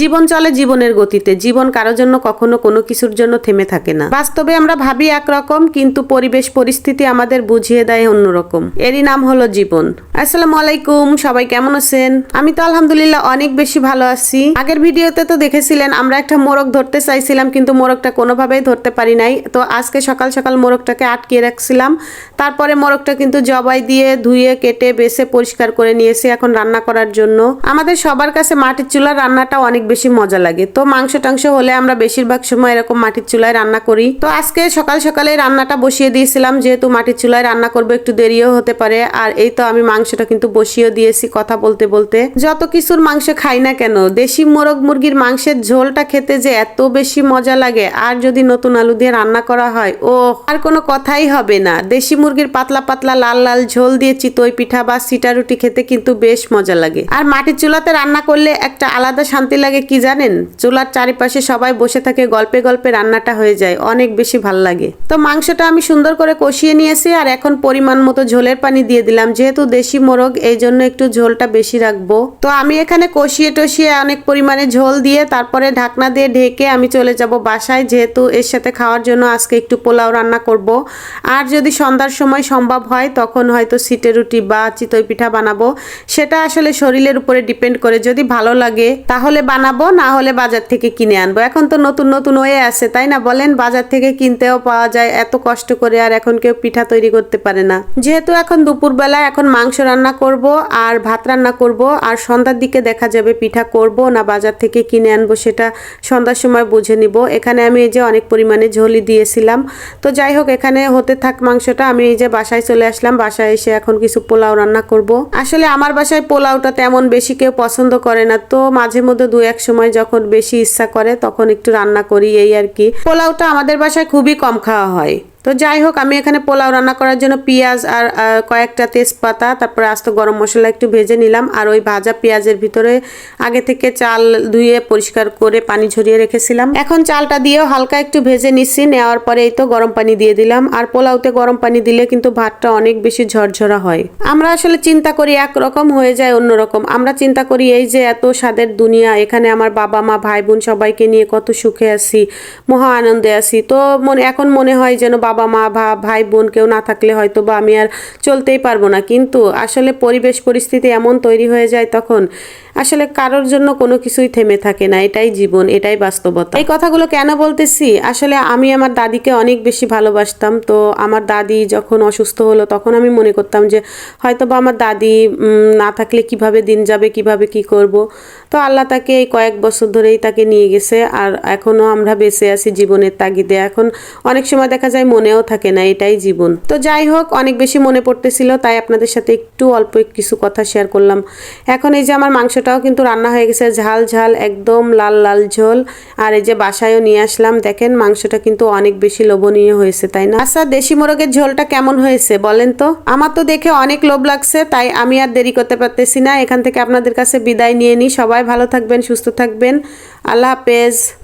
জীবন চলে জীবনের গতিতে। জীবন কারোর জন্য কখনো কোনো কিছুর জন্য থেমে থাকে না। বাস্তবে আমরা ভাবি একরকম, কিন্তু পরিবেশ, পরিস্থিতি আমাদের বুঝিয়ে দেয় অন্যরকম। এরই নাম হলো জীবন। আসসালামু আলাইকুম, সবাই কেমন আছেন? আমি তো আলহামদুলিল্লাহ অনেক বেশি ভালো আছি। আগের ভিডিওতে তো দেখেছিলেন, আমরা একটা মোরগ ধরতে চাইছিলাম, কিন্তু মোরগটা কোনোভাবেই ধরতে পারি নাই। তো আজকে সকাল সকাল মোরগটাকে আটকিয়ে রাখছিলাম। তারপরে মোরগটা কিন্তু জবাই দিয়ে ধুয়ে, কেটে, বেছে, পরিষ্কার করে নিয়েছি এখন রান্না করার জন্য। আমাদের সবার কাছে মাটির চুলার রান্নাটা অনেক বেশি মজা লাগে। তো মাংস টাংস হলে আমরা বেশিরভাগ সময় এরকম মাটির চুলায় রান্না করি। তো আজকে সকাল সকালে রান্নাটা বসিয়ে দিয়েছিলাম, যেহেতু মাটির চুলায় রান্না করব একটু দেরিও হতে পারে। আর এই তো আমি মাংসটা কিন্তু বসিয়ে দিয়েছি কথা বলতে বলতে। যত কিছুর মাংস খাই না কেন, দেশি মোরগ মুরগির মাংসের ঝোলটা খেতে যে এত বেশি মজা লাগে, আর যদি নতুন আলু দিয়ে রান্না করা হয় ও আর কোনো কথাই হবে না। দেশি মুরগির পাতলা পাতলা লাল লাল ঝোল দিয়ে চিতই পিঠা বা সিটা রুটি খেতে কিন্তু বেশ মজা লাগে। আর মাটির চুলাতে রান্না করলে একটা আলাদা শান্তি লাগে কি জানেন? চুলার চারিপাশে সবাই বসে থাকে, গল্পে গল্পে রান্নাটা হয়ে যায়, অনেক বেশি ভালো লাগে। তো মাংসটা আমি সুন্দর করে কষিয়ে নিয়েছি আর এখন পরিমাণ মতো ঝোলের পানি দিয়ে দিলাম। যেহেতু দেশি মোরগ, এই জন্য একটু ঝোলটা বেশি রাখব। তো আমি এখানে কষিয়ে টসিয়ে অনেক পরিমাণে ঝোল দিয়ে তারপরে ঢাকনা দিয়ে ঢেকে আমি চলে যাব বাসায়। যেহেতু এর সাথে খাওয়ার জন্য আজকে একটু পোলাও রান্না করব। আর যদি সন্ধ্যার সময় সম্ভব হয়, তখন হয়তো সিটে রুটি বা চিতই পিঠা বানাবো। সেটা আসলে শরীরের উপরে ডিপেন্ড করে। যদি ভালো লাগে, তাহলে বানাবো, না হলে বাজার থেকে কিনে আনব। এখন তো নতুন নতুন ওয়ে আছে, তাই না বলেন? বাজার থেকে কিনতেও পাওয়া যায়, এত কষ্ট করে আর এখন কেউ পিঠা তৈরি করতে পারে না। যেহেতু এখন দুপুরবেলা, এখন মাংস রান্না করব আর ভাত রান্না করব, আর সন্ধ্যার দিকে দেখা যাবে পিঠা করব না বাজার থেকে কিনে আনব সেটা সন্ধ্যার সময় বুঝে নিব। এখানে আমি এই যে অনেক পরিমাণে ঝোলি দিয়েছিলাম। তো যাই হোক, এখানে হতে থাক মাংসটা। আমি এই যে বাসায় চলে আসলাম, বাসায় এসে এখন কিছু পোলাও রান্না করব। আসলে আমার বাসায় পোলাওটা তেমন বেশি কেউ পছন্দ করে না। তো মাঝে মধ্যে দু এক সময় যখন বেশি ইচ্ছা করে, তখন একটু রান্না করি, এই আর কি। পোলাওটা আমাদের বাসায় খুবই কম খাওয়া হয়। তো যাই হোক, আমি এখানে পোলাও রান্না করার জন্য পেঁয়াজ আর কয়েকটা তেজপাতা, তারপরে আস্ত গরম মশলা একটু ভেজে নিলাম। আর ওই ভাজা পেঁয়াজের ভিতরে আগে থেকে চাল ধুয়ে পরিষ্কার করে পানি ঝরিয়ে রেখেছিলাম। এখন চালটা দিয়েও হালকা একটু ভেজে নিচ্ছি নেওয়ার পরে এই তো গরম পানি দিয়ে দিলাম। আর পোলাওতে গরম পানি দিলে কিন্তু ভাতটা অনেক বেশি ঝরঝরা হয়। আমরা আসলে চিন্তা করি একরকম হয়ে যায় অন্যরকম। আমরা চিন্তা করি এই যে এত স্বাদের দুনিয়া, এখানে আমার বাবা মা, ভাই বোন সবাইকে নিয়ে কত সুখে আছি, মহা আনন্দে আছি। তো মনে, এখন মনে হয় যেন বাবা মা ভা ভাই বোন কেউ না থাকলে হয়তো বা আমি আর চলতেই পারব না। কিন্তু আসলে পরিবেশ পরিস্থিতি এমন তৈরি হয়ে যায় তখন আসলে কারোর জন্য কোনো কিছুই থেমে থাকে না। এটাই জীবন, এটাই বাস্তবতা। এই কথাগুলো কেন বলতেছি? আসলে আমি আমার দাদিকে অনেক বেশি ভালোবাসতাম। তো আমার দাদি যখন অসুস্থ হলো তখন আমি মনে করতাম যে হয়তো বা আমার দাদি না থাকলে কীভাবে দিন যাবে, কীভাবে কি করব? তো আল্লাহ তাকে এই কয়েক বছর ধরেই তাকে নিয়ে গেছে। আর এখনও আমরা বেঁচে আছি জীবনের তাগিদে। এখন অনেক সময় দেখা যায় মনেও থাকে না, এটাই জীবন। তো যাই হোক, অনেক বেশি মনে পড়তেছিল, তাই আপনাদের সাথে একটু অল্প কিছু কথা শেয়ার করলাম। এখন এই যে আমার মাংসটাও কিন্তু রান্না হয়ে গেছে, ঝাল ঝাল, একদম লাল লাল ঝোল। আর এই যে বাসায়ও নিয়ে আসলাম, দেখেন মাংসটা কিন্তু অনেক বেশি লোভনীয় হয়েছে, তাই না? আচ্ছা দেশি মোরগের ঝোলটা কেমন হয়েছে বলেন তো? আমার তো দেখে অনেক লোভ লাগছে, তাই আমি আর দেরি করতে পারতেছি না। এখান থেকে আপনাদের কাছে বিদায় নিয়ে নিই। সবাই ভালো থাকবেন, সুস্থ থাকবেন। আল্লাহ হাফেজ।